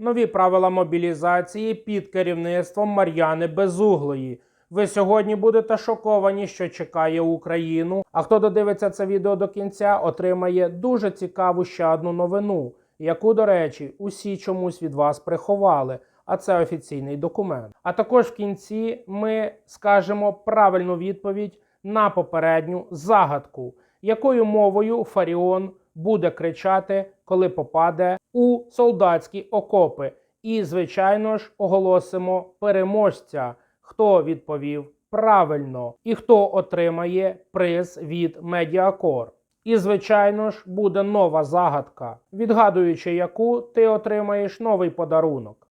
Нові правила мобілізації під керівництвом Мар'яни Безуглої. Ви сьогодні будете шоковані, що чекає Україну. А хто додивиться це відео до кінця, отримає дуже цікаву ще одну новину, яку, до речі, усі чомусь від вас приховали. А це офіційний документ. А також в кінці ми скажемо правильну відповідь на попередню загадку, якою мовою Фаріон буде кричати, коли попаде у солдатські окопи. І, звичайно ж, оголосимо переможця, хто відповів правильно і хто отримає приз від Медіакор. І, звичайно ж, буде нова загадка, відгадуючи яку ти отримаєш новий подарунок.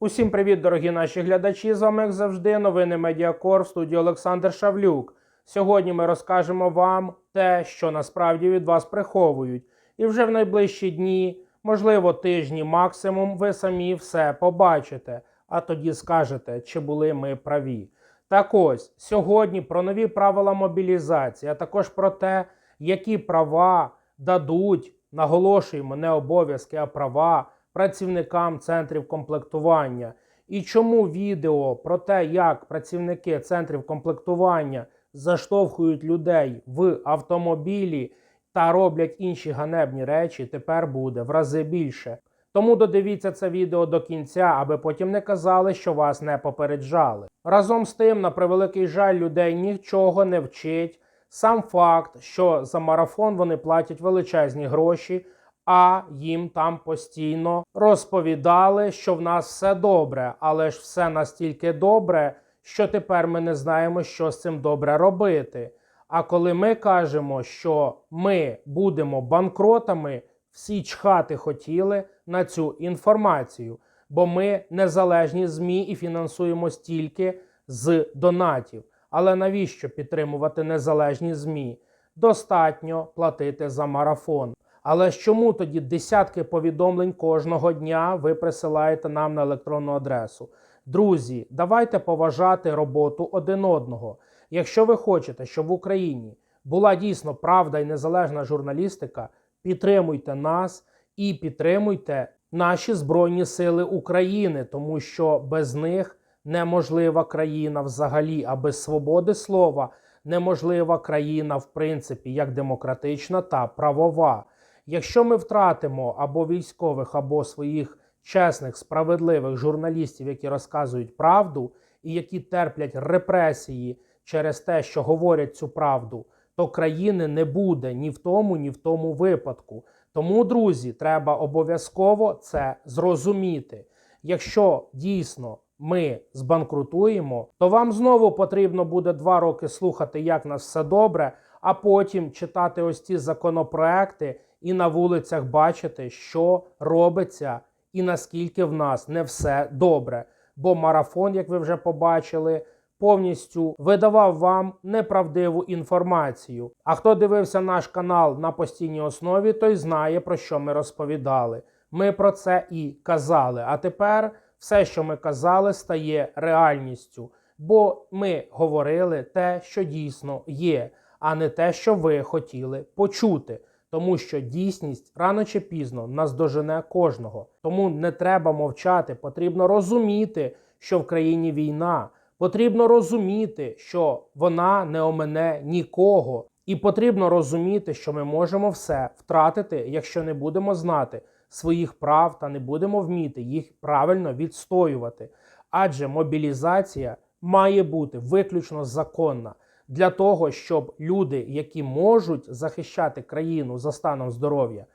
Усім привіт, дорогі наші глядачі! З вами, як завжди, новини Медіакор в студії Олександр Шавлюк. Сьогодні ми розкажемо вам те, що насправді від вас приховують. І вже в найближчі дні, можливо, тижні максимум, ви самі все побачите, а тоді скажете, чи були ми праві. Так ось сьогодні про нові правила мобілізації, а також про те, які права дадуть, наголошуємо, не обов'язки, а права працівникам центрів комплектування. І чому відео про те, як працівники центрів комплектування заштовхують людей в автомобілі та роблять інші ганебні речі, тепер буде в рази більше. Тому додивіться це відео до кінця, аби потім не казали, що вас не попереджали. Разом з тим, на превеликий жаль, людей нічого не вчить. Сам факт, що за марафон вони платять величезні гроші, а їм там постійно розповідали, що в нас все добре, але ж все настільки добре, що тепер ми не знаємо, що з цим добре робити. А коли ми кажемо, що ми будемо банкротами, всі чхати хотіли на цю інформацію, бо ми незалежні ЗМІ і фінансуємо стільки з донатів. Але навіщо підтримувати незалежні ЗМІ? Достатньо платити за марафон. Але чому тоді десятки повідомлень кожного дня ви присилаєте нам на електронну адресу? Друзі, давайте поважати роботу один одного. Якщо ви хочете, щоб в Україні була дійсно правда і незалежна журналістика, підтримуйте нас і підтримуйте наші Збройні Сили України, тому що без них неможлива країна взагалі, а без свободи слова неможлива країна, в принципі, як демократична та правова. Якщо ми втратимо або військових, або своїх чесних, справедливих журналістів, які розказують правду і які терплять репресії через те, що говорять цю правду, то країни не буде ні в тому, ні в тому випадку. Тому, друзі, треба обов'язково це зрозуміти. Якщо дійсно ми збанкрутуємо, то вам знову потрібно буде два роки слухати, як нас все добре, а потім читати ось ці законопроекти і на вулицях бачити, що робиться і наскільки в нас не все добре. Бо марафон, як ви вже побачили, повністю видавав вам неправдиву інформацію. А хто дивився наш канал на постійній основі, той знає, про що ми розповідали. Ми про це і казали. А тепер все, що ми казали, стає реальністю. Бо ми говорили те, що дійсно є, а не те, що ви хотіли почути. Тому що дійсність рано чи пізно наздожене кожного. Тому не треба мовчати. Потрібно розуміти, що в країні війна. Потрібно розуміти, що вона не омене нікого. І потрібно розуміти, що ми можемо все втратити, якщо не будемо знати своїх прав та не будемо вміти їх правильно відстоювати. Адже мобілізація має бути виключно законна для того, щоб люди, які можуть захищати країну за станом здоров'я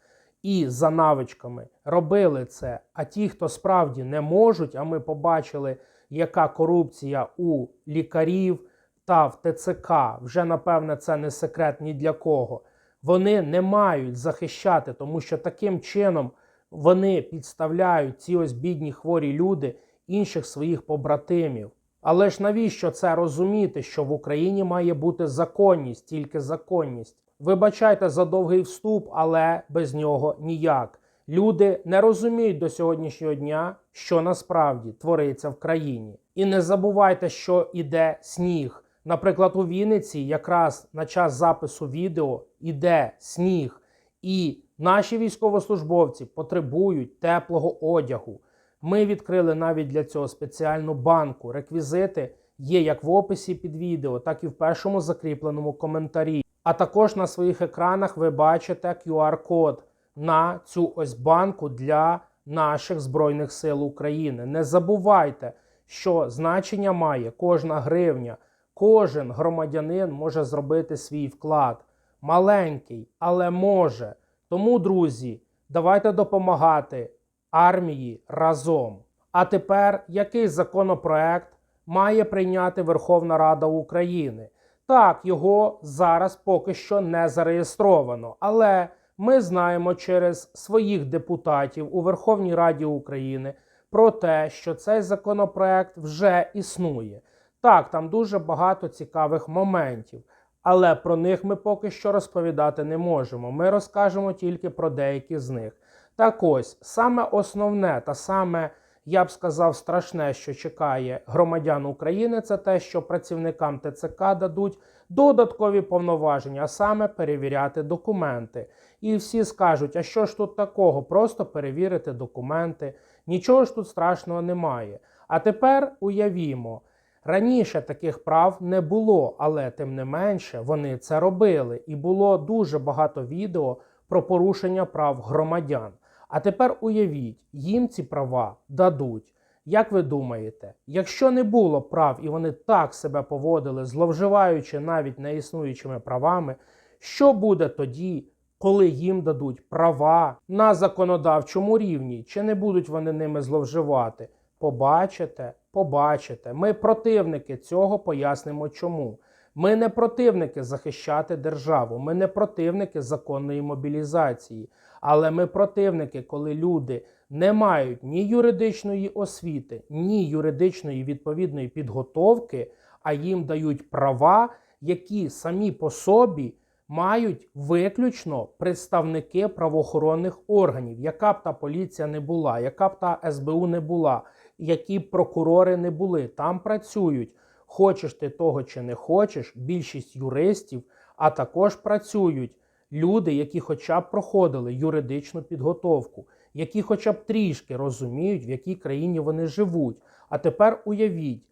і за навичками, робили це. А ті, хто справді не можуть, а ми побачили, яка корупція у лікарів та в ТЦК, вже напевне, це не секрет ні для кого. Вони не мають захищати, тому що таким чином вони підставляють ці ось бідні хворі люди інших своїх побратимів. Але ж навіщо це розуміти, що в Україні має бути законність, тільки законність? Вибачайте за довгий вступ, але без нього ніяк. Люди не розуміють до сьогоднішнього дня, що насправді твориться в країні. І не забувайте, що іде сніг. Наприклад, у Вінниці якраз на час запису відео іде сніг, і Наші військовослужбовці потребують теплого одягу. Ми відкрили навіть для цього спеціальну банку. Реквізити є як в описі під відео, так і в першому закріпленому коментарі. А також на своїх екранах ви бачите QR-код на цю ось банку для наших Збройних сил України. Не забувайте, що значення має кожна гривня. Кожен громадянин може зробити свій вклад. Маленький, але може. Тому, друзі, давайте допомагати армії разом. А тепер який законопроект має прийняти Верховна Рада України? Так, його зараз поки що не зареєстровано, але ми знаємо через своїх депутатів у Верховній Раді України про те, що цей законопроект вже існує. Так, там дуже багато цікавих моментів, але про них ми поки що розповідати не можемо. Ми розкажемо тільки про деякі з них. Так ось, саме основне та саме, я б сказав, страшне, що чекає громадян України, це те, що працівникам ТЦК дадуть додаткові повноваження, а саме перевіряти документи. І всі скажуть, а що ж тут такого? Просто перевірити документи. Нічого ж тут страшного немає. А тепер уявімо. Раніше таких прав не було, але тим не менше вони це робили, і було дуже багато відео про порушення прав громадян. А тепер уявіть, їм ці права дадуть. Як ви думаєте, якщо не було прав і вони так себе поводили, зловживаючи навіть неіснуючими правами, що буде тоді, коли їм дадуть права на законодавчому рівні? Чи не будуть вони ними зловживати? Побачите, побачите. Ми противники цього пояснимо чому. Ми не противники захищати державу, ми не противники законної мобілізації, але ми противники, коли люди не мають ні юридичної освіти, ні юридичної відповідної підготовки, а їм дають права, які самі по собі мають виключно представники правоохоронних органів, яка б та поліція не була, яка б та СБУ не була, які б прокурори не були, там працюють. Хочеш ти того чи не хочеш, більшість юристів, а також працюють люди, які хоча б проходили юридичну підготовку, які хоча б трішки розуміють, в якій країні вони живуть. А тепер уявіть,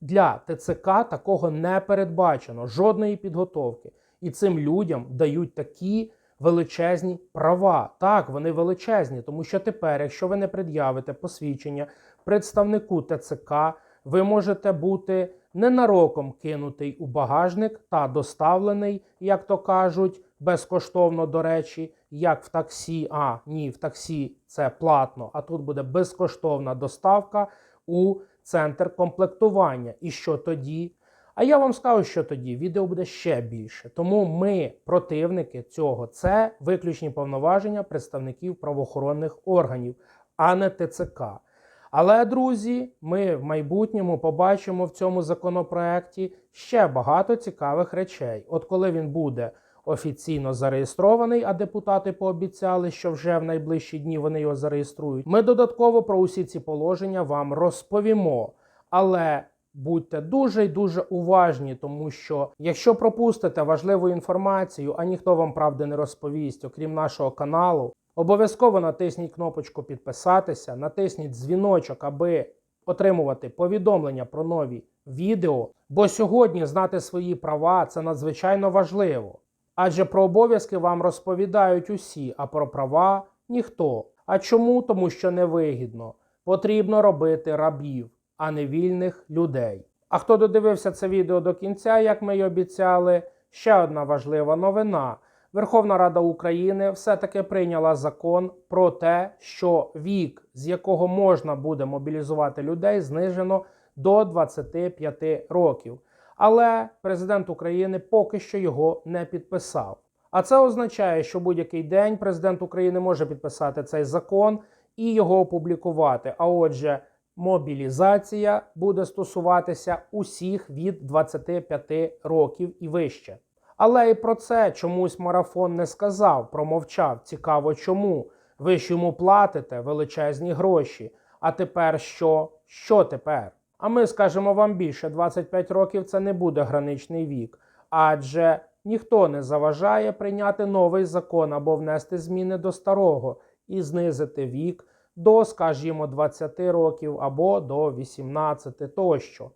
для ТЦК такого не передбачено, жодної підготовки. І цим людям дають такі величезні права. Так, вони величезні, тому що тепер, якщо ви не пред'явите посвідчення представнику ТЦК, ви можете бути ненароком кинутий у багажник та доставлений, як то кажуть, безкоштовно, до речі, як в таксі. А, ні, в таксі це платно, а тут буде безкоштовна доставка у центр комплектування. І що тоді? А я вам скажу, що тоді відео буде ще більше. Тому ми, противники цього, це виключні повноваження представників правоохоронних органів, а не ТЦК. Але, друзі, ми в майбутньому побачимо в цьому законопроекті ще багато цікавих речей. От коли він буде офіційно зареєстрований, а депутати пообіцяли, що вже в найближчі дні вони його зареєструють, ми додатково про усі ці положення вам розповімо. Але будьте дуже й дуже уважні, тому що якщо пропустите важливу інформацію, а ніхто вам правди не розповість, окрім нашого каналу, обов'язково натисніть кнопочку підписатися, натисніть дзвіночок, аби отримувати повідомлення про нові відео. Бо сьогодні знати свої права це надзвичайно важливо. Адже про обов'язки вам розповідають усі, а про права ніхто. А чому? Тому що невигідно. Потрібно робити рабів, а не вільних людей. А хто додивився це відео до кінця, як ми й обіцяли, ще одна важлива новина. Верховна Рада України все-таки прийняла закон про те, що вік, з якого можна буде мобілізувати людей, знижено до 25 років. Але президент України поки що його не підписав. А це означає, що будь-який день президент України може підписати цей закон і його опублікувати. А отже, мобілізація буде стосуватися усіх від 25 років і вище. Але і про це чомусь марафон не сказав, промовчав. Цікаво, чому ви ж йому платите величезні гроші. А тепер що? Що тепер? А ми скажемо вам більше: 25 років це не буде граничний вік, адже ніхто не заважає прийняти новий закон або внести зміни до старого і знизити вік до, скажімо, 20 років або до 18 тощо.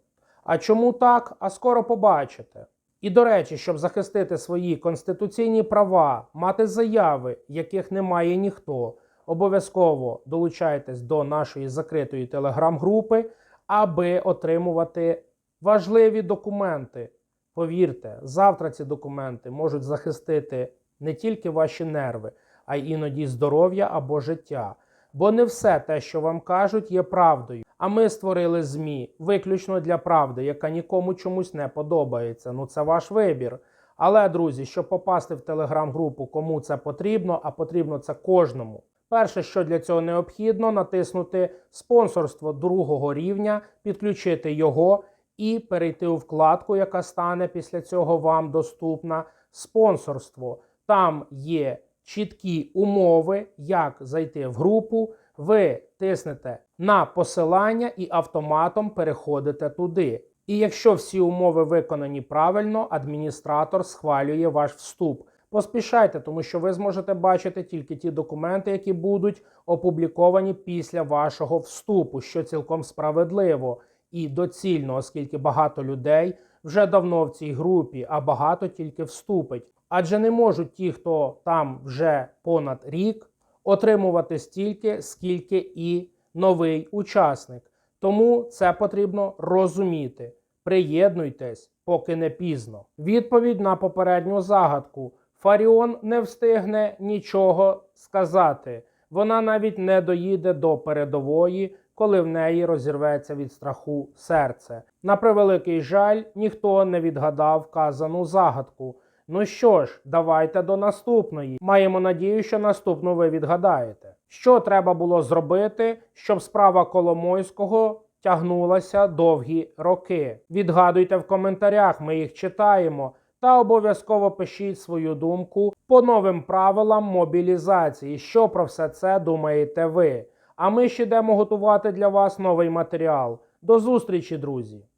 А чому так? А скоро побачите. І до речі, щоб захистити свої конституційні права, мати заяви, яких немає ніхто, обов'язково долучайтесь до нашої закритої телеграм-групи, аби отримувати важливі документи. Повірте, завтра ці документи можуть захистити не тільки ваші нерви, а й іноді здоров'я або життя. Бо не все те, що вам кажуть, є правдою. А ми створили ЗМІ виключно для правди, яка нікому чомусь не подобається. Ну це ваш вибір. Але, друзі, щоб попасти в телеграм-групу, кому це потрібно, а потрібно це кожному. Перше, що для цього необхідно, натиснути спонсорство другого рівня, підключити його і перейти у вкладку, яка стане після цього вам доступна спонсорство. Там є чіткі умови, як зайти в групу. Ви тиснете на посилання і автоматом переходите туди. І якщо всі умови виконані правильно, адміністратор схвалює ваш вступ. Поспішайте, тому що ви зможете бачити тільки ті документи, які будуть опубліковані після вашого вступу, що цілком справедливо і доцільно, оскільки багато людей вже давно в цій групі, а багато тільки вступить. Адже не можуть ті, хто там вже понад рік, отримувати стільки, скільки і новий учасник. Тому це потрібно розуміти. Приєднуйтесь, поки не пізно. Відповідь на попередню загадку. Фаріон не встигне нічого сказати. Вона навіть не доїде до передової, коли в неї розірветься від страху серце. На превеликий жаль, ніхто не відгадав вказану загадку. Ну що ж, давайте до наступної. Маємо надію, що наступну ви відгадаєте. Що треба було зробити, щоб справа Коломойського тягнулася довгі роки? Відгадуйте в коментарях, ми їх читаємо. Та обов'язково пишіть свою думку по новим правилам мобілізації. Що про все це думаєте ви? А ми ще йдемо готувати для вас новий матеріал. До зустрічі, друзі!